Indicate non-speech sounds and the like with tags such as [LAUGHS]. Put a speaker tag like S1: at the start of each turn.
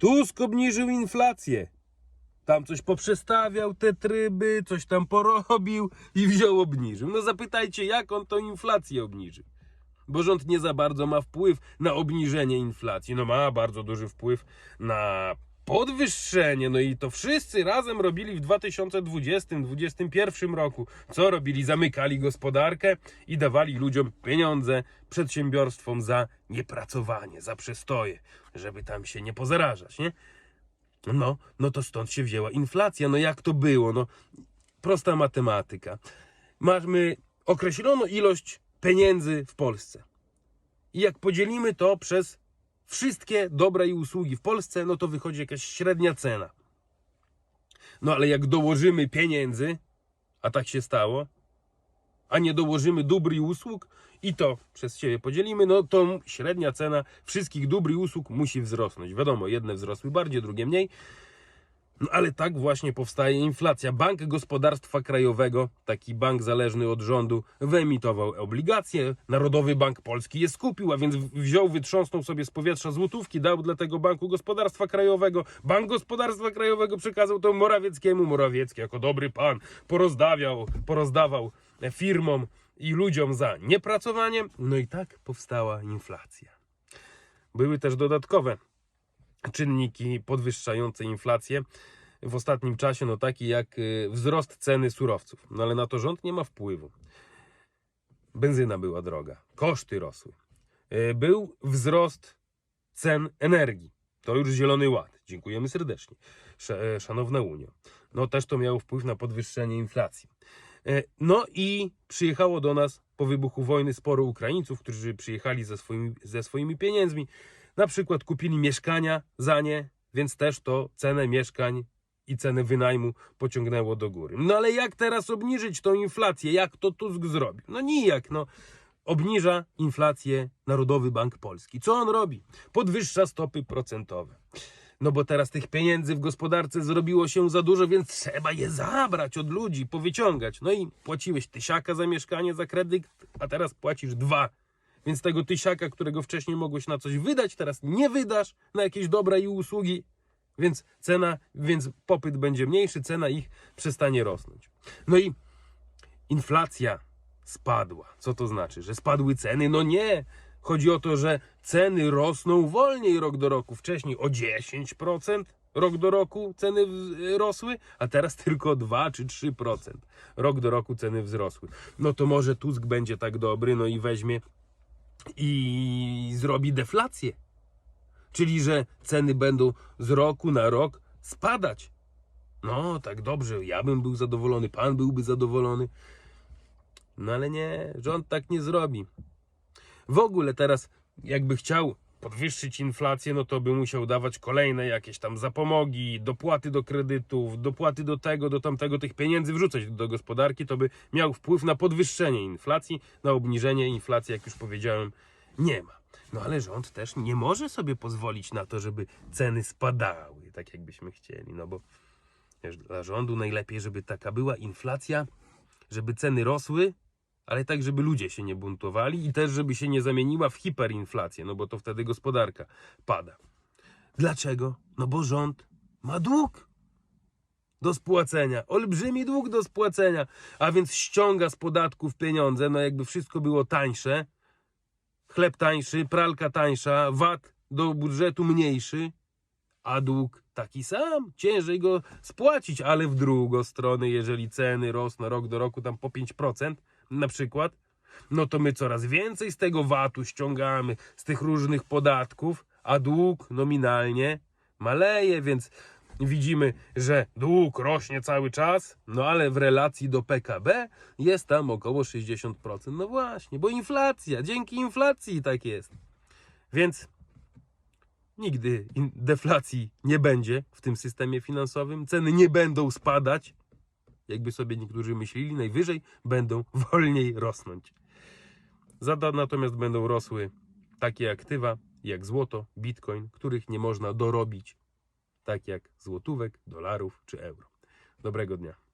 S1: Tusk obniżył inflację. Tam coś poprzestawiał te tryby, coś tam porobił i wziął obniżył. No zapytajcie, jak on tą inflację obniżył. Bo rząd nie za bardzo ma wpływ na obniżenie inflacji. No ma bardzo duży wpływ na podwyższenie. No i to wszyscy razem robili w 2020-2021 roku. Co robili? Zamykali gospodarkę i dawali ludziom pieniądze, przedsiębiorstwom za niepracowanie, za przestoje, żeby tam się nie pozarażać, nie? No, no to stąd się wzięła inflacja. No jak to było? No, prosta matematyka. Mamy określoną ilość pieniędzy w Polsce. I jak podzielimy to przez wszystkie dobra i usługi w Polsce, no to wychodzi jakaś średnia cena. No ale jak dołożymy pieniędzy, a tak się stało, a nie dołożymy dóbr i usług i to przez siebie podzielimy, no to średnia cena wszystkich dóbr i usług musi wzrosnąć. Wiadomo, jedne wzrosły bardziej, drugie mniej. No ale tak właśnie powstaje inflacja. Bank Gospodarstwa Krajowego, taki bank zależny od rządu, wyemitował obligacje. Narodowy Bank Polski je skupił, a więc wziął, wytrząsnął sobie z powietrza złotówki, dał dla tego Banku Gospodarstwa Krajowego. Bank Gospodarstwa Krajowego przekazał to Morawieckiemu. Morawiecki jako dobry pan porozdawiał, porozdawał firmom i ludziom za niepracowanie. No i tak powstała inflacja. Były też dodatkowe czynniki podwyższające inflację w ostatnim czasie, no taki jak y, wzrost ceny surowców. No ale na to rząd nie ma wpływu. Benzyna była droga, koszty rosły. Y, Był wzrost cen energii. To już Zielony Ład. Dziękujemy serdecznie. E, Szanowna Unio. No też to miało wpływ na podwyższenie inflacji. E, No i przyjechało do nas po wybuchu wojny sporo Ukraińców, którzy przyjechali ze swoimi, ze swoimi pieniędzmi. Na przykład kupili mieszkania za nie, więc też to cenę mieszkań i cenę wynajmu pociągnęło do góry. No ale jak teraz obniżyć tą inflację? Jak to Tusk zrobił? No nijak, no. Obniża inflację Narodowy Bank Polski. Co on robi? Podwyższa stopy procentowe. No bo teraz tych pieniędzy w gospodarce zrobiło się za dużo, więc trzeba je zabrać od ludzi, powyciągać. No i płaciłeś tysiaka za mieszkanie, za kredyt, a teraz płacisz dwa. Więc tego tysiaka, którego wcześniej mogłeś na coś wydać, teraz nie wydasz na jakieś dobra i usługi. Więc cena, więc popyt będzie mniejszy, cena ich przestanie rosnąć. No i inflacja spadła. Co to znaczy? Że spadły ceny? No nie. Chodzi o to, że ceny rosną wolniej rok do roku. Wcześniej o 10% rok do roku ceny rosły, a teraz tylko 2 czy 3%. Rok do roku ceny wzrosły. No to może Tusk będzie tak dobry, no i weźmie i zrobi deflację. Czyli, że ceny będą z roku na rok spadać. No, tak dobrze, ja bym był zadowolony, pan byłby zadowolony. No ale nie, rząd tak nie zrobi. W ogóle teraz, jakby chciał podwyższyć inflację, no to by musiał dawać kolejne jakieś tam zapomogi, dopłaty do kredytów, dopłaty do tego, do tamtego, tych pieniędzy wrzucać do gospodarki, to by miał wpływ na podwyższenie inflacji, na obniżenie inflacji, jak już powiedziałem, nie ma. No ale rząd też nie może sobie pozwolić na to, żeby ceny spadały, tak jakbyśmy chcieli, no bo wiesz, dla rządu najlepiej, żeby taka była inflacja, żeby ceny rosły, ale tak, żeby ludzie się nie buntowali i też, żeby się nie zamieniła w hiperinflację, no bo to wtedy gospodarka pada. Dlaczego? No bo rząd ma dług do spłacenia, olbrzymi dług do spłacenia, a więc ściąga z podatków pieniądze, no jakby wszystko było tańsze, chleb tańszy, pralka tańsza, VAT do budżetu mniejszy, a dług taki sam, ciężej go spłacić, ale w drugą stronę, jeżeli ceny rosną rok do roku tam po 5% na przykład, no to my coraz więcej z tego VAT-u ściągamy, z tych różnych podatków, a dług nominalnie maleje, więc widzimy, że dług rośnie cały czas, no ale w relacji do PKB jest tam około 60%. No właśnie, bo inflacja, dzięki inflacji tak jest. Więc nigdy deflacji nie będzie w tym systemie finansowym, ceny nie będą spadać, jakby sobie niektórzy myśleli, najwyżej będą [LAUGHS] wolniej rosnąć. Zada natomiast będą rosły takie aktywa jak złoto, bitcoin, których nie można dorobić, tak jak złotówek, dolarów czy euro. Dobrego dnia.